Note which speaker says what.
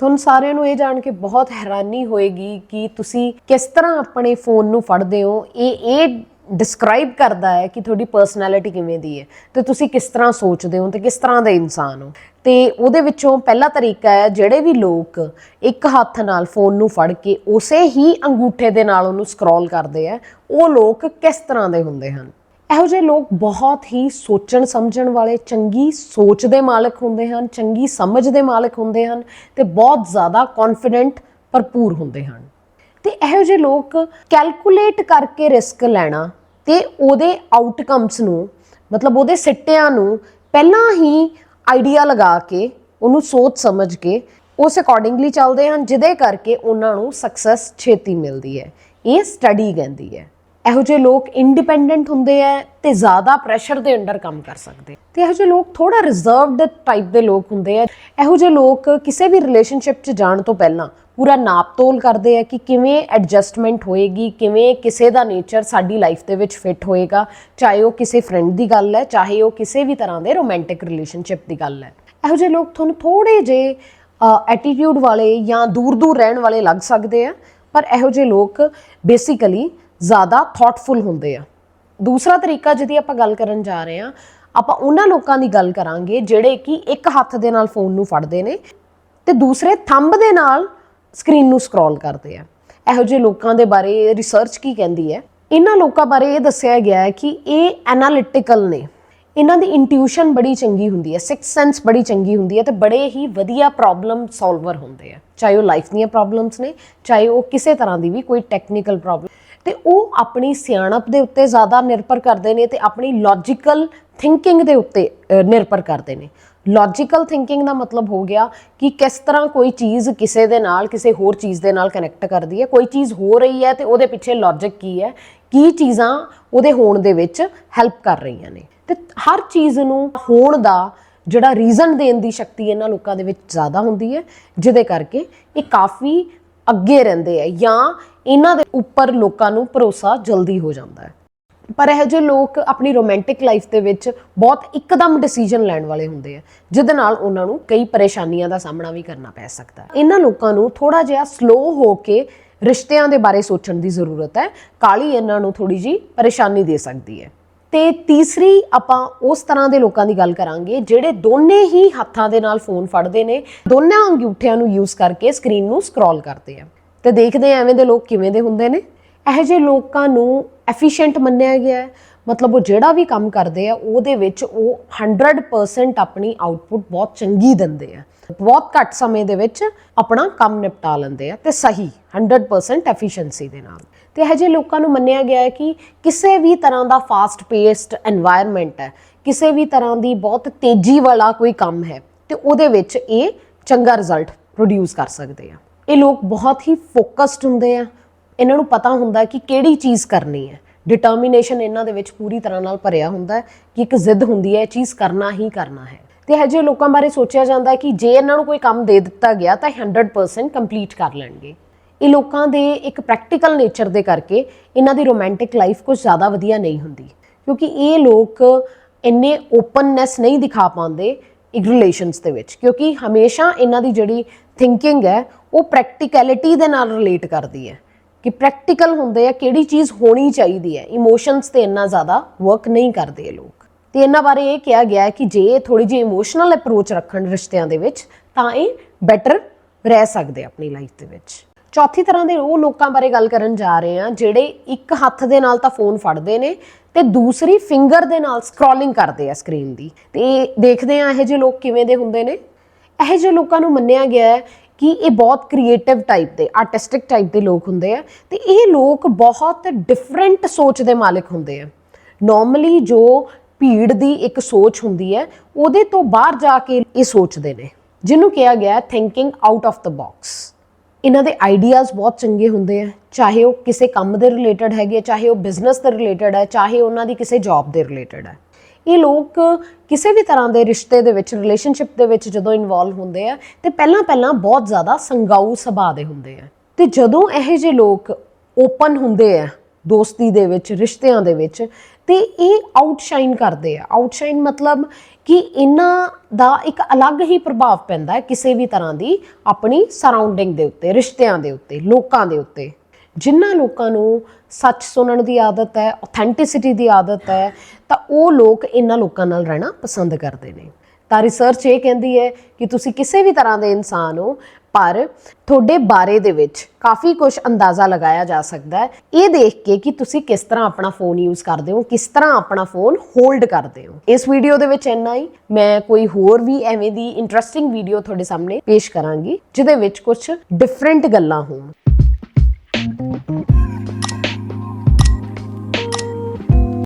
Speaker 1: ਤੁਹਾਨੂੰ ਸਾਰਿਆਂ ਨੂੰ ਇਹ ਜਾਣ ਕੇ ਬਹੁਤ ਹੈਰਾਨੀ ਹੋਏਗੀ ਕਿ ਤੁਸੀਂ ਕਿਸ ਤਰ੍ਹਾਂ ਆਪਣੇ ਫੋਨ ਨੂੰ ਫੜਦੇ ਹੋ। ਇਹ ਇਹ ਡਿਸਕ੍ਰਾਈਬ ਕਰਦਾ ਹੈ ਕਿ ਤੁਹਾਡੀ ਪਰਸਨੈਲਿਟੀ ਕਿਵੇਂ ਦੀ ਹੈ ਤੇ ਤੁਸੀਂ ਕਿਸ ਤਰ੍ਹਾਂ ਸੋਚਦੇ ਹੋ ਤੇ ਕਿਸ ਤਰ੍ਹਾਂ ਦੇ ਇਨਸਾਨ ਹੋ। ਤੇ ਉਹਦੇ ਵਿੱਚੋਂ ਪਹਿਲਾ ਤਰੀਕਾ ਹੈ, ਜਿਹੜੇ ਵੀ ਲੋਕ ਇੱਕ ਹੱਥ ਨਾਲ ਫੋਨ ਨੂੰ ਫੜ ਕੇ ਉਸੇ ਹੀ ਅੰਗੂਠੇ ਦੇ ਨਾਲ ਉਹਨੂੰ ਸਕਰੋਲ ਕਰਦੇ ਆ, ਉਹ ਲੋਕ ਕਿਸ ਤਰ੍ਹਾਂ ਦੇ ਹੁੰਦੇ ਹਨ? ਇਹੋ ਜਿਹੇ ਲੋਕ ਬਹੁਤ ਹੀ ਸੋਚਣ ਸਮਝਣ ਵਾਲੇ, ਚੰਗੀ ਸੋਚ ਦੇ ਮਾਲਕ ਹੁੰਦੇ ਹਨ, ਚੰਗੀ ਸਮਝ ਦੇ ਮਾਲਕ ਹੁੰਦੇ ਹਨ ਤੇ ਬਹੁਤ ਜ਼ਿਆਦਾ ਕੌਨਫੀਡੈਂਟ ਭਰਪੂਰ ਹੁੰਦੇ ਹਨ। ਤੇ ਇਹੋ ਜਿਹੇ ਲੋਕ ਕੈਲਕੂਲੇਟ ਕਰਕੇ ਰਿਸਕ ਲੈਣਾ ਤੇ ਉਹਦੇ ਆਊਟਕਮਸ ਨੂੰ, ਮਤਲਬ ਉਹਦੇ ਸਿੱਟਿਆਂ ਨੂੰ ਪਹਿਲਾਂ ਹੀ ਆਈਡੀਆ ਲਗਾ ਕੇ, ਉਹਨੂੰ ਸੋਚ ਸਮਝ ਕੇ ਉਸ ਅਕੋਰਡਿੰਗਲੀ ਚੱਲਦੇ ਹਨ, ਜਿਹਦੇ ਕਰਕੇ ਉਹਨਾਂ ਨੂੰ ਸਕਸੈਸ ਛੇਤੀ ਮਿਲਦੀ ਹੈ। ਇਹ ਸਟੱਡੀ ਕਹਿੰਦੀ ਹੈ। ਇਹੋ ਜਿਹੇ ਲੋਕ ਇੰਡੀਪੈਂਡੈਂਟ ਹੁੰਦੇ ਆ ਤੇ ਜ਼ਿਆਦਾ ਪ੍ਰੈਸ਼ਰ ਦੇ ਅੰਡਰ ਕੰਮ ਕਰ ਸਕਦੇ ਤੇ ਇਹੋ ਜਿਹੇ ਲੋਕ ਥੋੜਾ ਰਿਜ਼ਰਵਡ ਟਾਈਪ ਦੇ ਲੋਕ ਹੁੰਦੇ ਆ। ਇਹੋ ਜਿਹੇ ਲੋਕ ਕਿਸੇ ਵੀ ਰਿਲੇਸ਼ਨਸ਼ਿਪ 'ਚ ਜਾਣ ਤੋਂ ਪਹਿਲਾਂ ਪੂਰਾ ਨਾਪਤੋਲ ਕਰਦੇ ਆ ਕਿ ਕਿਵੇਂ ਐਡਜਸਟਮੈਂਟ ਹੋਏਗੀ, ਕਿਵੇਂ ਕਿਸੇ ਦਾ ਨੇਚਰ ਸਾਡੀ ਲਾਈਫ ਦੇ ਵਿੱਚ ਫਿੱਟ ਹੋਏਗਾ। ਚਾਹੇ ਉਹ ਕਿਸੇ ਫਰੈਂਡ ਦੀ ਗੱਲ ਹੈ, ਚਾਹੇ ਉਹ ਕਿਸੇ ਵੀ ਤਰ੍ਹਾਂ ਦੇ ਰੋਮਾਂਟਿਕ ਰਿਲੇਸ਼ਨਸ਼ਿਪ ਦੀ ਗੱਲ ਹੈ। ਇਹੋ ਜਿਹੇ ਲੋਕ ਤੁਹਾਨੂੰ ਥੋੜੇ ਜੇ ਐਟੀਟਿਊਡ ਵਾਲੇ ਜਾਂ ਦੂਰ ਦੂਰ ਰਹਿਣ ਵਾਲੇ ਲੱਗ ਸਕਦੇ ਆ। ਪਰ ਇਹੋ ਜਿਹੇ ਲੋਕ ਬੇਸਿਕਲੀ ਜ਼ਿਆਦਾ ਥਾਟਫੁਲ ਹੁੰਦੇ ਆ। ਦੂਸਰਾ ਤਰੀਕਾ ਜਿਹਦੀ ਆਪਾਂ ਗੱਲ ਕਰਨ ਜਾ ਰਹੇ ਆ ਆਪਾਂ ਉਹਨਾਂ ਲੋਕਾਂ ਦੀ ਗੱਲ ਕਰਾਂਗੇ ਜਿਹੜੇ ਕਿ ਇੱਕ ਹੱਥ ਦੇ ਨਾਲ ਫੋਨ ਨੂੰ ਫੜਦੇ ਨੇ ਤੇ ਦੂਸਰੇ ਥੰਬ ਦੇ ਨਾਲ ਸਕਰੀਨ ਨੂੰ ਸਕਰੋਲ ਕਰਦੇ ਆ। ਇਹੋ ਜਿਹੇ ਲੋਕਾਂ ਦੇ ਬਾਰੇ ਰਿਸਰਚ ਕੀ ਕਹਿੰਦੀ ਹੈ? ਇਹਨਾਂ ਲੋਕਾਂ ਬਾਰੇ ਇਹ ਦੱਸਿਆ ਗਿਆ ਹੈ ਕਿ ਇਹ ਐਨਾਲਿਟੀਕਲ ਨੇ। ਇਹਨਾਂ ਦੀ ਇੰਟਿਊਸ਼ਨ ਬੜੀ ਚੰਗੀ ਹੁੰਦੀ ਹੈ ਸਿਕਸ ਸੈਂਸ ਬੜੀ ਚੰਗੀ ਹੁੰਦੀ ਹੈ ਤੇ ਬੜੇ ਹੀ ਵਧੀਆ ਪ੍ਰੋਬਲਮ ਸੋਲਵਰ ਹੁੰਦੇ ਆ। ਚਾਹੇ ਉਹ ਲਾਈਫ ਦੀਆਂ ਪ੍ਰੋਬਲਮਸ ਨੇ, ਚਾਹੇ ਉਹ ਕਿਸੇ ਤਰ੍ਹਾਂ ਦੀ ਵੀ ਕੋਈ ਟੈਕਨੀਕਲ ਪ੍ਰੋਬਲਮ ਤੇ ਉਹ ਆਪਣੀ ਸਿਆਣਪ ਦੇ ਉੱਤੇ ਜ਼ਿਆਦਾ ਨਿਰਭਰ ਕਰਦੇ ਨੇ ਤੇ ਆਪਣੀ ਲੌਜੀਕਲ ਥਿੰਕਿੰਗ ਦੇ ਉੱਤੇ ਨਿਰਭਰ ਕਰਦੇ ਨੇ। ਲੌਜੀਕਲ ਥਿੰਕਿੰਗ ਦਾ ਮਤਲਬ ਹੋ ਗਿਆ ਕਿ ਕਿਸ ਤਰ੍ਹਾਂ ਕੋਈ ਚੀਜ਼ ਕਿਸੇ ਦੇ ਨਾਲ, ਕਿਸੇ ਹੋਰ ਚੀਜ਼ ਦੇ ਨਾਲ ਕਨੈਕਟ ਕਰਦੀ ਹੈ, ਕੋਈ ਚੀਜ਼ ਹੋ ਰਹੀ ਹੈ ਤੇ ਉਹਦੇ ਪਿੱਛੇ ਲੌਜੀਕ ਕੀ ਹੈ, ਕੀ ਚੀਜ਼ਾਂ ਉਹਦੇ ਹੋਣ ਦੇ ਵਿੱਚ ਹੈਲਪ ਕਰ ਰਹੀਆਂ ਨੇ। ਤੇ ਹਰ ਚੀਜ਼ ਨੂੰ ਹੋਣ ਦਾ ਜਿਹੜਾ ਰੀਜ਼ਨ ਦੇਣ ਦੀ ਸ਼ਕਤੀ ਇਹਨਾਂ ਲੋਕਾਂ ਦੇ ਵਿੱਚ ਜ਼ਿਆਦਾ ਹੁੰਦੀ ਹੈ, ਜਿਹਦੇ ਕਰਕੇ ਇਹ ਕਾਫੀ ਅੱਗੇ ਰਹਿੰਦੇ ਆ ਜਾਂ ਇਹਨਾਂ ਦੇ ਉੱਪਰ ਲੋਕਾਂ ਨੂੰ ਭਰੋਸਾ ਜਲਦੀ ਹੋ ਜਾਂਦਾ ਹੈ। ਪਰ ਇਹ ਜਿਹੇ ਲੋਕ ਆਪਣੀ ਰੋਮਾਂਟਿਕ ਲਾਈਫ ਦੇ ਵਿੱਚ ਬਹੁਤ ਇੱਕਦਮ ਡਿਸੀਜਨ ਲੈਣ ਵਾਲੇ ਹੁੰਦੇ ਆ, ਜਿਹਦੇ ਨਾਲ ਉਹਨਾਂ ਨੂੰ ਕਈ ਪਰੇਸ਼ਾਨੀਆਂ ਦਾ ਸਾਹਮਣਾ ਵੀ ਕਰਨਾ ਪੈ ਸਕਦਾ ਹੈ। ਇਹਨਾਂ ਲੋਕਾਂ ਨੂੰ ਥੋੜਾ ਜਿਹਾ ਸਲੋ ਹੋ ਕੇ ਰਿਸ਼ਤਿਆਂ ਦੇ ਬਾਰੇ ਸੋਚਣ ਦੀ ਜ਼ਰੂਰਤ ਹੈ। ਕਾਲੀ ਇਹਨਾਂ ਨੂੰ ਥੋੜੀ ਜੀ ਪਰੇਸ਼ਾਨੀ ਦੇ ਸਕਦੀ ਹੈ। ਤੇ ਤੀਸਰੀ ਆਪਾਂ ਉਸ ਤਰ੍ਹਾਂ ਦੇ ਲੋਕਾਂ ਦੀ ਗੱਲ ਕਰਾਂਗੇ, ਜਿਹੜੇ ਦੋਨੇ ਹੀ ਹੱਥਾਂ ਦੇ ਨਾਲ ਫੋਨ ਫੜਦੇ ਨੇ, ਦੋਨਾਂ ਅੰਗੂਠਿਆਂ ਨੂੰ ਯੂਜ਼ ਕਰਕੇ ਸਕਰੀਨ ਨੂੰ ਸਕਰੋਲ ਕਰਦੇ ਆ। ਤੇ ਦੇਖਦੇ ਆ ਐਵੇਂ ਦੇ ਲੋਕ ਕਿਵੇਂ ਦੇ ਹੁੰਦੇ ਨੇ। ਇਹੋ ਜਿਹੇ ਲੋਕਾਂ ਨੂੰ ਐਫੀਸ਼ੀਐਂਟ ਮੰਨਿਆ ਗਿਆ ਹੈ। ਮਤਲਬ ਉਹ ਜਿਹੜਾ ਵੀ ਕੰਮ ਕਰਦੇ ਆ, ਉਹਦੇ ਵਿੱਚ ਉਹ 100% ਆਪਣੀ ਆਉਟਪੁੱਟ ਬਹੁਤ ਚੰਗੀ ਦਿੰਦੇ ਆ। ਬਹੁਤ ਘੱਟ ਸਮੇਂ ਦੇ ਵਿੱਚ ਆਪਣਾ ਕੰਮ ਨਿਪਟਾ ਲੈਂਦੇ ਆ ਤੇ ਸਹੀ 100% ਐਫੀਸ਼ੀਐਂਸੀ ਦੇ ਨਾਲ। ਤੇ ਇਹ ਜੇ ਲੋਕਾਂ ਨੂੰ ਮੰਨਿਆ ਗਿਆ ਹੈ ਕਿ ਕਿਸੇ ਵੀ ਤਰ੍ਹਾਂ ਦਾ ਫਾਸਟ ਪੇਸਡ এনवायरमेंट ਹੈ, ਕਿਸੇ ਵੀ ਤਰ੍ਹਾਂ ਦੀ ਬਹੁਤ ਤੇਜ਼ੀ ਵਾਲਾ ਕੋਈ ਕੰਮ ਹੈ, ਤੇ ਉਹਦੇ ਵਿੱਚ ਇਹ ਚੰਗਾ ਰਿਜ਼ਲਟ ਪ੍ਰੋਡਿਊਸ ਕਰ ਸਕਦੇ ਆ। ਇਹ ਲੋਕ ਬਹੁਤ ਹੀ ਫੋਕਸਡ ਹੁੰਦੇ ਆ। ਇਹਨਾਂ ਨੂੰ ਪਤਾ ਹੁੰਦਾ ਕਿ ਕਿਹੜੀ ਚੀਜ਼ ਕਰਨੀ ਹੈ। ਡਿਟਰਮੀਨੇਸ਼ਨ ਇਹਨਾਂ ਦੇ ਵਿੱਚ ਪੂਰੀ ਤਰ੍ਹਾਂ ਨਾਲ ਭਰਿਆ ਹੁੰਦਾ ਹੈ ਕਿ ਇੱਕ ਜ਼ਿੱਦ ਹੁੰਦੀ ਹੈ, ਇਹ ਚੀਜ਼ ਕਰਨਾ ਹੀ ਕਰਨਾ ਹੈ। ਤੇ ਇਹ ਜਿਹੇ ਲੋਕਾਂ ਬਾਰੇ ਸੋਚਿਆ ਜਾਂਦਾ ਹੈ ਕਿ ਜੇ ਇਹਨਾਂ ਨੂੰ ਕੋਈ ਕੰਮ ਦੇ ਦਿੱਤਾ ਗਿਆ ਤਾਂ ਇਹ 100% ਕੰਪਲੀਟ ਕਰ ਲੈਣਗੇ। ਇਹ ਲੋਕਾਂ ਦੇ ਇੱਕ ਪ੍ਰੈਕਟੀਕਲ ਨੇਚਰ ਦੇ ਕਰਕੇ ਇਹਨਾਂ ਦੀ ਰੋਮਾਂਟਿਕ ਲਾਈਫ ਕੁਝ ਜ਼ਿਆਦਾ ਵਧੀਆ ਨਹੀਂ ਹੁੰਦੀ। ਕਿਉਂਕਿ ਇਹ ਲੋਕ ਇੰਨੇ ਓਪਨਨੈਸ ਨਹੀਂ ਦਿਖਾ ਪਾਉਂਦੇ ਇੱਕ ਰਿਲੇਸ਼ਨਸ ਦੇ ਵਿੱਚ, ਕਿਉਂਕਿ ਹਮੇਸ਼ਾ ਇਹਨਾਂ ਦੀ ਜਿਹੜੀ ਥਿੰਕਿੰਗ ਹੈ, ਉਹ ਪ੍ਰੈਕਟੀਕੈਲਿਟੀ ਦੇ ਨਾਲ ਰਿਲੇਟ ਕਰਦੀ ਹੈ। ਕਿ ਪ੍ਰੈਕਟੀਕਲ ਹੁੰਦੇ ਆ, ਕਿਹੜੀ ਚੀਜ਼ ਹੋਣੀ ਚਾਹੀਦੀ ਹੈ। ਇਮੋਸ਼ਨਸ ਤੇ ਇੰਨਾ ਜ਼ਿਆਦਾ ਵਰਕ ਨਹੀਂ ਕਰਦੇ ਲੋਕ। ਤੇ ਇਹਨਾਂ ਬਾਰੇ ਇਹ ਕਿਹਾ ਗਿਆ ਕਿ ਜੇ ਥੋੜੀ ਜਿਹੀ ਇਮੋਸ਼ਨਲ ਅਪਰੋਚ ਰੱਖਣ ਰਿਸ਼ਤਿਆਂ ਦੇ ਵਿੱਚ, ਤਾਂ ਇਹ ਬੈਟਰ ਰਹਿ ਸਕਦੇ ਆਪਣੀ ਲਾਈਫ ਦੇ ਵਿੱਚ। ਚੌਥੀ ਤਰ੍ਹਾਂ ਦੇ ਉਹ ਲੋਕਾਂ ਬਾਰੇ ਗੱਲ ਕਰਨ ਜਾ ਰਹੇ ਆ ਜਿਹੜੇ ਇੱਕ ਹੱਥ ਦੇ ਨਾਲ ਤਾਂ ਫੋਨ ਫੜਦੇ ਨੇ ਤੇ ਦੂਸਰੀ ਫਿੰਗਰ ਦੇ ਨਾਲ ਸਕਰੋਲਿੰਗ ਕਰਦੇ ਆ ਸਕਰੀਨ ਦੀ। ਤੇ ਦੇਖਦੇ ਆ ਇਹੋ ਜਿਹੇ ਲੋਕ ਕਿਵੇਂ ਦੇ ਹੁੰਦੇ ਨੇ। ਇਹੋ ਜਿਹੇ ਲੋਕਾਂ ਨੂੰ ਮੰਨਿਆ ਗਿਆ ਹੈ ਕਿ ਇਹ ਬਹੁਤ ਕ੍ਰੀਏਟਿਵ ਟਾਈਪ ਦੇ ਆਰਟਿਸਟਿਕ ਟਾਈਪ ਦੇ ਲੋਕ ਹੁੰਦੇ ਆ। ਤੇ ਇਹ ਲੋਕ ਬਹੁਤ ਡਿਫਰੈਂਟ ਸੋਚ ਦੇ ਮਾਲਕ ਹੁੰਦੇ ਆ। ਨਾਰਮਲੀ ਜੋ ਭੀੜ ਦੀ ਇੱਕ ਸੋਚ ਹੁੰਦੀ ਹੈ, ਉਹਦੇ ਤੋਂ ਬਾਹਰ ਜਾ ਕੇ ਇਹ ਸੋਚਦੇ ਨੇ। ਜਿਹਨੂੰ ਕਿਹਾ ਗਿਆ thinking out of the box ਇਹਨਾਂ ਦੇ ਆਈਡੀਆਜ਼ ਬਹੁਤ ਚੰਗੇ ਹੁੰਦੇ ਆ, ਚਾਹੇ ਉਹ ਕਿਸੇ ਕੰਮ ਦੇ ਰਿਲੇਟਡ ਹੈਗੇ ਚਾਹੇ ਉਹ ਬਿਜ਼ਨਸ ਦੇ ਰਿਲੇਟਡ ਹੈ ਚਾਹੇ ਉਹਨਾਂ ਦੀ ਕਿਸੇ ਜੌਬ ਦੇ ਰਿਲੇਟਡ ਹੈ ਇਹ ਲੋਕ ਕਿਸੇ ਵੀ ਤਰ੍ਹਾਂ ਦੇ ਰਿਸ਼ਤੇ ਦੇ ਵਿੱਚ ਰਿਲੇਸ਼ਨਸ਼ਿਪ ਦੇ ਵਿੱਚ ਜਦੋਂ ਇਨਵੋਲਵ ਹੁੰਦੇ ਆ, ਤੇ ਪਹਿਲਾਂ ਪਹਿਲਾਂ ਬਹੁਤ ਜ਼ਿਆਦਾ ਸੰਗਾਊ ਸੁਭਾਅ ਦੇ ਹੁੰਦੇ ਆ। ਤੇ ਜਦੋਂ ਇਹੋ ਜਿਹੇ ਲੋਕ ਓਪਨ ਹੁੰਦੇ ਆ, ਦੋਸਤੀ ਦੇ ਵਿੱਚ, ਰਿਸ਼ਤਿਆਂ ਦੇ ਵਿੱਚ ਤੇ ਇਹ ਆਊਟਸ਼ਾਈਨ ਕਰਦੇ ਆ। ਆਊਟਸ਼ਾਈਨ ਮਤਲਬ ਕਿ ਇਹਨਾਂ ਦਾ ਇੱਕ ਅਲੱਗ ਹੀ ਪ੍ਰਭਾਵ ਪੈਂਦਾ ਹੈ ਕਿਸੇ ਵੀ ਤਰ੍ਹਾਂ ਦੀ ਆਪਣੀ ਸਰਾਊਂਡਿੰਗ ਦੇ ਉੱਤੇ, ਰਿਸ਼ਤਿਆਂ ਦੇ ਉੱਤੇ, ਲੋਕਾਂ ਦੇ ਉੱਤੇ। ਜਿਨ੍ਹਾਂ ਲੋਕਾਂ ਨੂੰ ਸੱਚ ਸੁਣਨ ਦੀ ਆਦਤ ਹੈ ਆਥੈਂਟਿਸਿਟੀ ਦੀ ਆਦਤ ਹੈ, ਤਾਂ ਉਹ ਲੋਕ ਇਹਨਾਂ ਲੋਕਾਂ ਨਾਲ ਰਹਿਣਾ ਪਸੰਦ ਕਰਦੇ ਨੇ। ਤਾਂ ਰਿਸਰਚ ਇਹ ਕਹਿੰਦੀ ਹੈ ਕਿ ਤੁਸੀਂ ਕਿਸੇ ਵੀ ਤਰ੍ਹਾਂ ਦੇ ਇਨਸਾਨ ਹੋ ਪਰ ਤੁਹਾਡੇ ਬਾਰੇ ਦੇ ਵਿੱਚ ਕਾਫੀ ਕੁਝ ਅੰਦਾਜ਼ਾ ਲਗਾਇਆ ਜਾ ਸਕਦਾ ਹੈ। ਇਹ ਦੇਖ ਕੇ ਕਿ ਤੁਸੀਂ ਕਿਸ ਤਰ੍ਹਾਂ ਆਪਣਾ ਫੋਨ ਯੂਜ਼ ਕਰਦੇ ਹੋ, ਕਿਸ ਤਰ੍ਹਾਂ ਆਪਣਾ ਫੋਨ ਹੋਲਡ ਕਰਦੇ ਹੋ। ਇਸ ਵੀਡੀਓ ਦੇ ਵਿੱਚ ਇੰਨਾ ਹੀ। ਮੈਂ ਕੋਈ ਹੋਰ ਵੀ ਐਵੇਂ ਦੀ ਇੰਟਰਸਟਿੰਗ ਵੀਡੀਓ ਤੁਹਾਡੇ ਸਾਹਮਣੇ ਪੇਸ਼ ਕਰਾਂਗੀ, ਜਿਹਦੇ ਵਿੱਚ ਕੁਝ ਡਿਫਰੈਂਟ ਗੱਲਾਂ ਹੋਣ।